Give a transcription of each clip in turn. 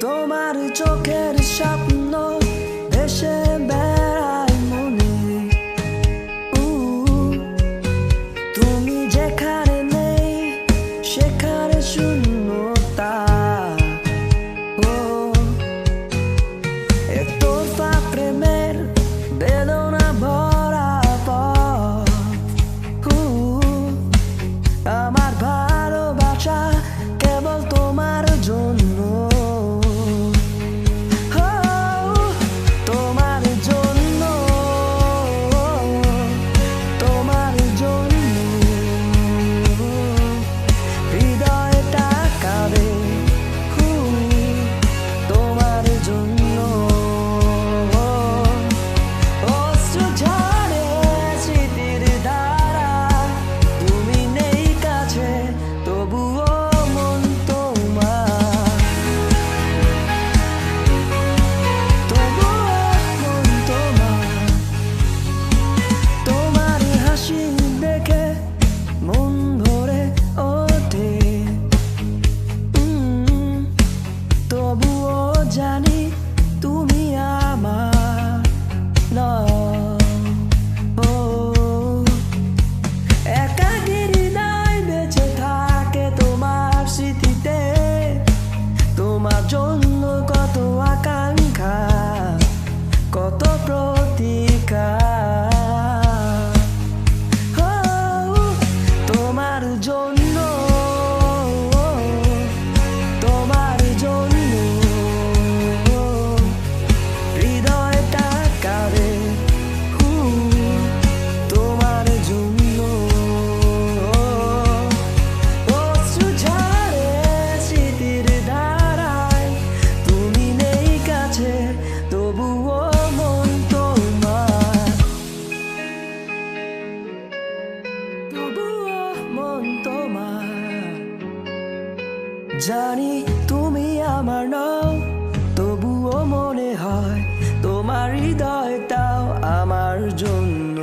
তোমার চোখের স্বপ্ন ভেসে জানি তুমি আমার নাও, তবুও মনে হয় তোমার হৃদয় তাও আমার জন্য।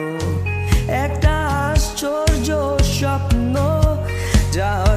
একটা আশ্চর্য স্বপ্ন, যা